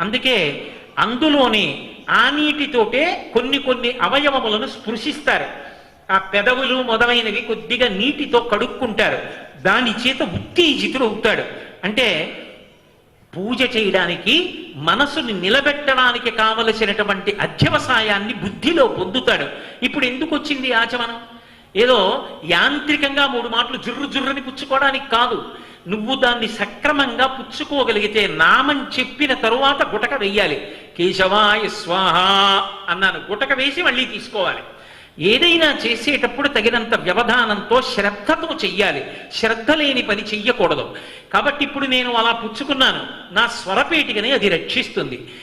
అందుకే అందులోని ఆ నీటితోటే కొన్ని కొన్ని అవయవములను స్పృశిస్తారు. ఆ పెదవులు మొదలైనవి కొద్దిగా నీటితో కడుక్కుంటారు. దాని చేత ఉత్తేజితుడు అవుతాడు. అంటే పూజ చేయడానికి మనసుని నిలబెట్టడానికి కావలసినటువంటి అధ్యవసాయాన్ని బుద్ధిలో పొందుతాడు. ఇప్పుడు ఎందుకు వచ్చింది ఆచమనం? ఏదో యాంత్రికంగా మూడు మాటలు జుర్రు జుర్రుని పుచ్చుకోవడానికి కాదు. నువ్వు దాన్ని సక్రమంగా పుచ్చుకోగలిగితే నామం చెప్పిన తరువాత గుటక వెయ్యాలి. కేశవాయ స్వాహ అన్నాను. గుటక వేసి మళ్ళీ తీసుకోవాలి. ఏదైనా చేసేటప్పుడు తగినంత వ్యవధానంతో శ్రద్ధతో చెయ్యాలి. శ్రద్ధ లేని పని చెయ్యకూడదు. కాబట్టి ఇప్పుడు నేను అలా పుచ్చుకున్నాను. నా స్వరపేటికని అది రక్షిస్తుంది.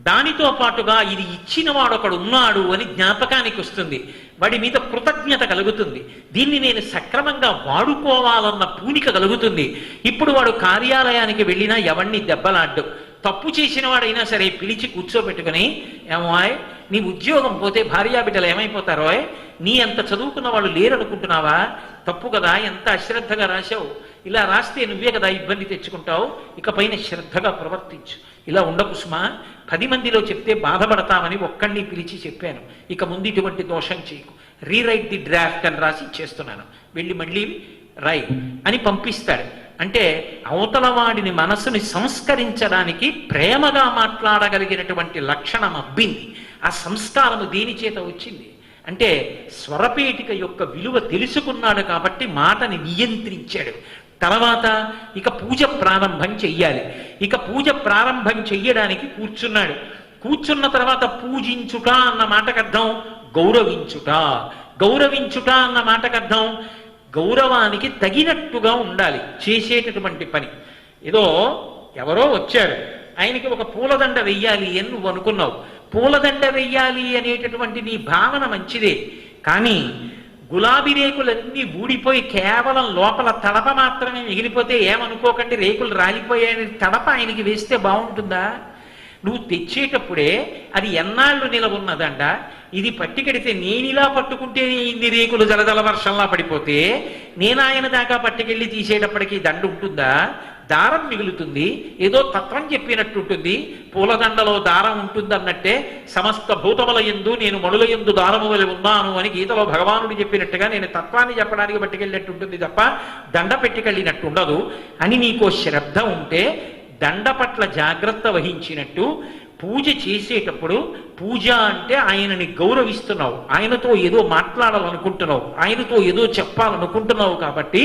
దానితో పాటుగా ఇది ఇచ్చిన వాడు ఒకడు ఉన్నాడు అని జ్ఞాపకానికి వస్తుంది. వాడి మీద కృతజ్ఞత కలుగుతుంది. దీన్ని నేను సక్రమంగా వాడుకోవాలన్న పూనిక కలుగుతుంది. ఇప్పుడు వాడు కార్యాలయానికి వెళ్ళినా ఎవరిని దెబ్బలాడ్డు. తప్పు చేసిన వాడైనా సరే పిలిచి కూర్చోబెట్టుకుని ఏమోయ్ నీ ఉద్యోగం పోతే భార్యాబిడ్డలు ఏమైపోతారో నీ అంత చదువుకున్న వాళ్ళు లేరనుకుంటున్నావా? తప్పు కదా ఎంత అశ్రద్ధగా రాశావు? ఇలా రాస్తే నువ్వే కదా ఇబ్బంది తెచ్చుకుంటావు? ఇకపైన శ్రద్ధగా ప్రవర్తించు. ఇలా ఉండకు సుమా. పది మందిలో చెప్తే బాధపడతామని ఒక్కడిని పిలిచి చెప్పాను. ఇక ముందు ఇటువంటి దోషం చేయకు. రీరైట్ ది డ్రాఫ్ట్ అని రాసి చేస్తున్నాను వెళ్ళి మళ్ళీ రై అని పంపిస్తాడు. అంటే అవతల వాడిని మనసుని సంస్కరించడానికి ప్రేమగా మాట్లాడగలిగినటువంటి లక్షణం అబ్బింది. ఆ సంస్కారము దేని చేత వచ్చింది. అంటే స్వరపేటిక యొక్క విలువ తెలుసుకున్నాడు కాబట్టి మాటని నియంత్రించాడు. తర్వాత ఇక పూజ ప్రారంభం చెయ్యాలి. ఇక పూజ ప్రారంభం చెయ్యడానికి కూర్చున్నాడు. కూర్చున్న తర్వాత పూజించుట అన్న మాటకు అర్థం గౌరవించుట. గౌరవించుట అన్న మాటకు అర్థం గౌరవానికి తగినట్టుగా ఉండాలి చేసేటటువంటి పని. ఏదో ఎవరో వచ్చారు. ఆయనకి ఒక పూలదండ వెయ్యాలి అని నువ్వు అనుకున్నావు. పూలదండ వెయ్యాలి అనేటటువంటి నీ భావన మంచిదే. కానీ గులాబీ రేకులన్నీ ఊడిపోయి కేవలం లోపల తడప మాత్రమే మిగిలిపోతే ఏమనుకోకండి? రేకులు రాలిపోయాయని తడప ఆయనకి వేస్తే బాగుంటుందా? నువ్వు తెచ్చేటప్పుడే అది ఎన్నాళ్ళు నిలవున్నదండ ఇది పట్టుకెడితే నేనిలా పట్టుకుంటే ఇన్ని రేకులు జలజల వర్షంలా పడిపోతే నేను ఆయన దాకా పట్టుకెళ్ళి తీసేటప్పటికి దండ ఉంటుందా? దారం మిగులుతుంది ఏదో తత్వం చెప్పినట్టు ఉంటుంది పూలదండలో దారం ఉంటుంది అన్నట్టే సమస్త భూతముల ఎందు నేను మణుల ఎందు దారము వలె ఉన్నాను అని గీతలో భగవానుడు చెప్పినట్టుగా నేను తత్వాన్ని చెప్పడానికి పట్టుకెళ్ళినట్టు ఉంటుంది తప్ప దండ పెట్టుకెళ్ళినట్టు ఉండదు అని నీకో శ్రద్ధ ఉంటే దండ పట్ల జాగ్రత్త వహించినట్టు పూజ చేసేటప్పుడు పూజ అంటే ఆయనని గౌరవిస్తున్నావు. ఆయనతో ఏదో మాట్లాడాలనుకుంటున్నావు. ఆయనతో ఏదో చెప్పాలనుకుంటున్నావు కాబట్టి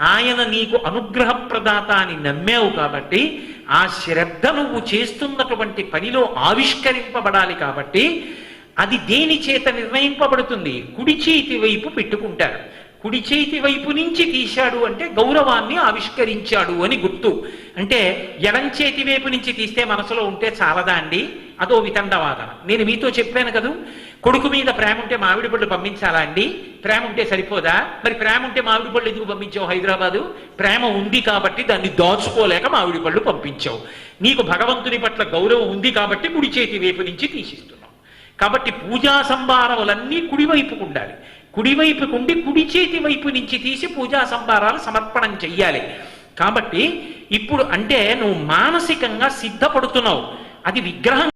ఆయన నీకు అనుగ్రహ ప్రదాత అని నమ్మావు కాబట్టి ఆ శ్రద్ధ నువ్వు చేస్తున్నటువంటి పనిలో ఆవిష్కరింపబడాలి కాబట్టి అది దేని చేత నిర్ణయింపబడుతుంది? కుడి చేతి వైపు పెట్టుకుంటారు. కుడి చేతి వైపు నుంచి తీశాడు అంటే గౌరవాన్ని ఆవిష్కరించాడు అని గుర్తు. అంటే ఎడం చేతి వైపు నుంచి తీస్తే మనసులో ఉంటే చాలదా అండి? అదో వితండవాదన. నేను మీతో చెప్పాను కదూ? కొడుకు మీద ప్రేమ ఉంటే మామిడి పళ్ళు పంపించాలా అండి? ప్రేమ ఉంటే సరిపోదా? మరి ప్రేమ ఉంటే మామిడి పళ్ళు ఎందుకు పంపించావు హైదరాబాదు? ప్రేమ ఉంది కాబట్టి దాన్ని దాచుకోలేక మామిడి పళ్ళు పంపించావు. నీకు భగవంతుని పట్ల గౌరవం ఉంది కాబట్టి కుడి చేతి వైపు నుంచి తీసిస్తున్నావు. కాబట్టి పూజా సంభారములన్నీ కుడివైపుకు ఉండాలి. కుడివైపుకు ఉండి కుడి చేతి వైపు నుంచి తీసి పూజా సంభారాలు సమర్పణం చెయ్యాలి. కాబట్టి ఇప్పుడు అంటే నువ్వు మానసికంగా సిద్ధపడుతున్నావు. అది విగ్రహం